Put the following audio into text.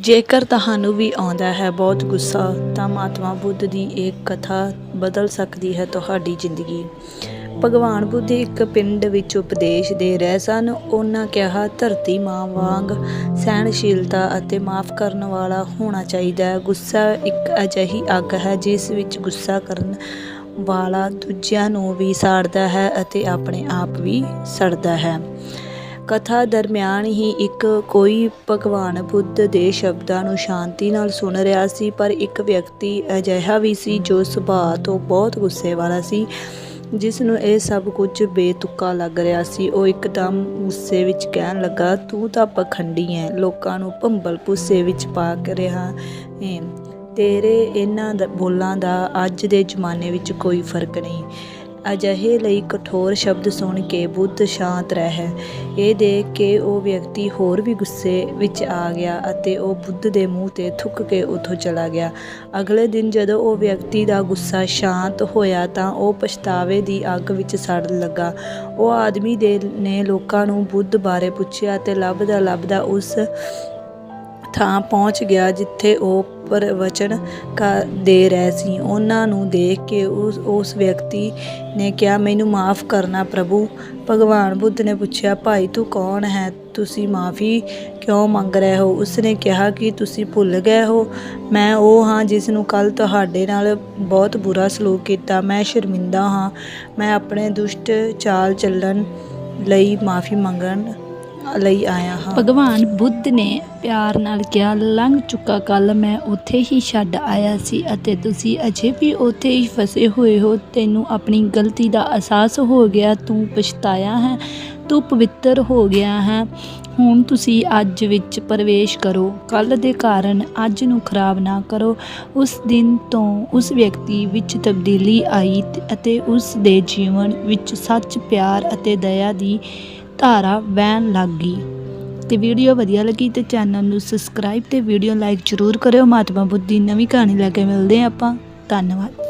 ਜੇਕਰ ਤੁਹਾਨੂੰ ਵੀ ਆਉਂਦਾ ਹੈ ਬਹੁਤ ਗੁੱਸਾ, ਤਾਂ ਮਹਾਤਮਾ ਬੁੱਧ ਦੀ ਇਹ ਕਥਾ ਬਦਲ ਸਕਦੀ ਹੈ ਤੁਹਾਡੀ ਜ਼ਿੰਦਗੀ। ਭਗਵਾਨ ਬੁੱਧ ਇੱਕ ਪਿੰਡ ਵਿੱਚ ਉਪਦੇਸ਼ ਦੇ ਰਹੇ ਸਨ। ਉਹਨਾਂ ਕਿਹਾ, ਧਰਤੀ ਮਾਂ ਵਾਂਗ ਸਹਿਣਸ਼ੀਲਤਾ ਅਤੇ ਮਾਫ ਕਰਨ ਵਾਲਾ ਹੋਣਾ ਚਾਹੀਦਾ ਹੈ। ਗੁੱਸਾ ਇੱਕ ਅਜਿਹੀ ਅੱਗ ਹੈ ਜਿਸ ਵਿੱਚ ਗੁੱਸਾ ਕਰਨ ਵਾਲਾ ਦੂਜਿਆਂ ਨੂੰ ਵੀ ਸਾੜਦਾ ਹੈ ਅਤੇ ਆਪਣੇ ਆਪ ਵੀ ਸੜਦਾ ਹੈ। ਕਥਾ ਦਰਮਿਆਨ ਹੀ ਇੱਕ ਕੋਈ ਭਗਵਾਨ ਬੁੱਧ ਦੇ ਸ਼ਬਦਾਂ ਨੂੰ ਸ਼ਾਂਤੀ ਨਾਲ ਸੁਣ ਰਿਹਾ ਸੀ, ਪਰ ਇੱਕ ਵਿਅਕਤੀ ਅਜਿਹਾ ਵੀ ਸੀ ਜੋ ਸੁਭਾਅ ਤੋਂ ਬਹੁਤ ਗੁੱਸੇ ਵਾਲਾ ਸੀ, ਜਿਸ ਨੂੰ ਇਹ ਸਭ ਕੁਝ ਬੇਤੁੱਕਾ ਲੱਗ ਰਿਹਾ ਸੀ। ਉਹ ਇੱਕਦਮ ਗੁੱਸੇ ਵਿੱਚ ਕਹਿਣ ਲੱਗਾ, ਤੂੰ ਤਾਂ ਪਖੰਡੀ ਹੈ ਲੋਕਾਂ ਨੂੰ ਭੰਬਲ ਭੁੱਸੇ ਵਿੱਚ ਪਾ ਕੇ ਰਿਹਾ ਹੈ ਤੇਰੇ ਇਹਨਾਂ ਦਾ, ਬੋਲਾਂ ਦਾ ਅੱਜ ਦੇ ਜ਼ਮਾਨੇ ਵਿੱਚ ਕੋਈ ਫ਼ਰਕ ਨਹੀਂ। ਅਜਿਹੇ ਲਈ ਕਠੋਰ ਸ਼ਬਦ ਸੁਣ ਕੇ ਬੁੱਧ ਸ਼ਾਂਤ ਰਹਿ। ਇਹ ਦੇਖ ਕੇ ਉਹ ਵਿਅਕਤੀ ਹੋਰ ਵੀ ਗੁੱਸੇ ਵਿੱਚ ਆ ਗਿਆ ਅਤੇ ਉਹ ਬੁੱਧ ਦੇ ਮੂੰਹ ਤੇ ਥੁੱਕ ਕੇ ਉੱਥੋਂ ਚਲਾ ਗਿਆ। ਅਗਲੇ ਦਿਨ ਜਦੋਂ ਉਹ ਵਿਅਕਤੀ ਦਾ ਗੁੱਸਾ ਸ਼ਾਂਤ ਹੋਇਆ ਤਾਂ ਉਹ ਪਛਤਾਵੇ ਦੀ ਅੱਗ ਵਿੱਚ ਸੜਨ ਲੱਗਾ। ਉਹ ਆਦਮੀ ਦੇ ਨੇ ਲੋਕਾਂ ਨੂੰ ਬੁੱਧ ਬਾਰੇ ਪੁੱਛਿਆ ਤੇ ਲੱਭਦਾ ਲੱਭਦਾ ਉਸ ਥਾਂ ਪਹੁੰਚ ਗਿਆ ਜਿੱਥੇ ਉਹ ਪ੍ਰਵਚਨ ਕਰ ਦੇ ਰਹੇ ਸੀ। ਉਹਨਾਂ ਨੂੰ ਦੇਖ ਕੇ ਉਸ ਉਸ ਵਿਅਕਤੀ ਨੇ ਕਿਹਾ, ਮੈਨੂੰ ਮਾਫ ਕਰਨਾ ਪ੍ਰਭੂ। ਭਗਵਾਨ ਬੁੱਧ ਨੇ ਪੁੱਛਿਆ, ਭਾਈ, ਤੂੰ ਕੌਣ ਹੈ? ਤੁਸੀਂ ਮਾਫੀ ਕਿਉਂ ਮੰਗ ਰਹੇ ਹੋ? ਉਸਨੇ ਕਿਹਾ ਕਿ, ਤੁਸੀਂ ਭੁੱਲ ਗਏ ਹੋ। ਮੈਂ ਉਹ ਹਾਂ ਜਿਸ ਨੂੰ ਕੱਲ ਤੁਹਾਡੇ ਨਾਲ ਬਹੁਤ ਬੁਰਾ ਸਲੂਕ ਕੀਤਾ। ਮੈਂ ਸ਼ਰਮਿੰਦਾ ਹਾਂ। ਮੈਂ ਆਪਣੇ ਦੁਸ਼ਟ ਚਾਲ ਚੱਲਣ ਲਈ ਮਾਫੀ ਮੰਗਣ ਲਈ ਆਇਆ ਹਾਂ। ਭਗਵਾਨ ਬੁੱਧ ਨੇ ਪਿਆਰ ਨਾਲ ਕਿਹਾ, ਲੰਘ ਚੁੱਕਾ ਕੱਲ ਮੈਂ ਉੱਥੇ ਹੀ ਛੱਡ ਆਇਆ ਸੀ ਅਤੇ ਤੁਸੀਂ ਅਜੇ ਵੀ ਉੱਥੇ ਹੀ ਫਸੇ ਹੋਏ ਹੋ। ਤੈਨੂੰ ਆਪਣੀ ਗਲਤੀ ਦਾ ਅਹਿਸਾਸ ਹੋ ਗਿਆ, ਤੂੰ ਪਛਤਾਇਆ ਹੈ, ਤੂੰ ਪਵਿੱਤਰ ਹੋ ਗਿਆ ਹੈ। ਹੁਣ ਤੁਸੀਂ ਅੱਜ ਵਿੱਚ ਪ੍ਰਵੇਸ਼ ਕਰੋ। ਕੱਲ ਦੇ ਕਾਰਨ ਅੱਜ ਨੂੰ ਖਰਾਬ ਨਾ ਕਰੋ। ਉਸ ਦਿਨ ਤੋਂ ਉਸ ਵਿਅਕਤੀ ਵਿੱਚ ਤਬਦੀਲੀ ਆਈ ਅਤੇ ਉਸ ਦੇ ਜੀਵਨ ਵਿੱਚ ਸੱਚ, ਪਿਆਰ ਅਤੇ ਦਇਆ ਦੀ ਧਾਰਾ ਵਹਿਣ ਲੱਗ ਗਈ। ਤੇ ਵੀਡੀਓ ਵਧੀਆ ਲੱਗੀ ਤੇ ਚੈਨਲ ਨੂੰ ਸਬਸਕ੍ਰਾਈਬ ਤੇ ਵੀਡੀਓ ਲਾਈਕ ਜ਼ਰੂਰ ਕਰਿਓ। ਮਹਾਤਮਾ ਬੁੱਧੀ ਨਵੀਂ ਕਹਾਣੀ ਲੈ ਕੇ ਮਿਲਦੇ ਹਾਂ ਆਪਾਂ। ਧੰਨਵਾਦ।